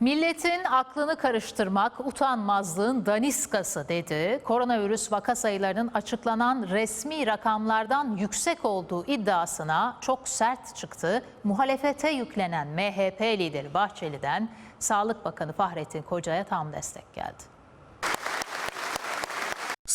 Milletin aklını karıştırmak utanmazlığın daniskası dedi. Koronavirüs vaka sayılarının açıklanan resmi rakamlardan yüksek olduğu iddiasına çok sert çıktı. Muhalefete yüklenen MHP lideri Bahçeli'den Sağlık Bakanı Fahrettin Koca'ya tam destek geldi.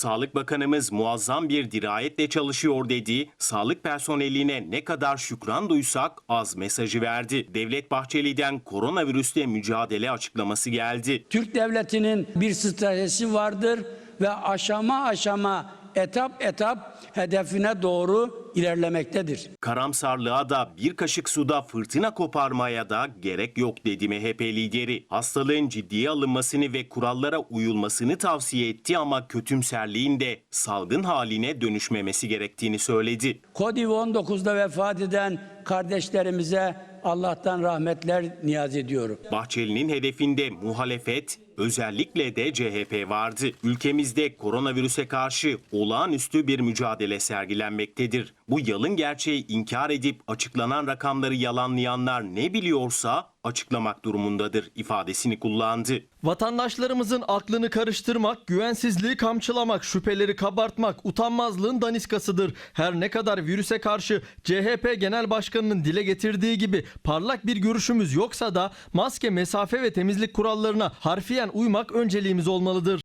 Sağlık Bakanımız muazzam bir dirayetle çalışıyor dedi. Sağlık personeline ne kadar şükran duysak az mesajı verdi. Devlet Bahçeli'den koronavirüsle mücadele açıklaması geldi. Türk devletinin bir stratejisi vardır ve aşama aşama etap etap hedefine doğru ilerlemektedir. Karamsarlığa da bir kaşık suda fırtına koparmaya da gerek yok dedi MHP lideri. Hastalığın ciddiye alınmasını ve kurallara uyulmasını tavsiye etti ama kötümserliğin de salgın haline dönüşmemesi gerektiğini söyledi. Covid-19'da vefat eden kardeşlerimize Allah'tan rahmetler niyaz ediyorum. Bahçeli'nin hedefinde muhalefet, özellikle de CHP vardı. Ülkemizde koronavirüse karşı olağanüstü bir mücadele sergilenmektedir. Bu yalın gerçeği inkar edip açıklanan rakamları yalanlayanlar ne biliyorsa açıklamak durumundadır ifadesini kullandı. Vatandaşlarımızın aklını karıştırmak, güvensizliği kamçılamak, şüpheleri kabartmak utanmazlığın daniskasıdır. Her ne kadar virüse karşı CHP Genel Başkanı'nın dile getirdiği gibi parlak bir görüşümüz yoksa da maske, mesafe ve temizlik kurallarına harfiyen uymak önceliğimiz olmalıdır.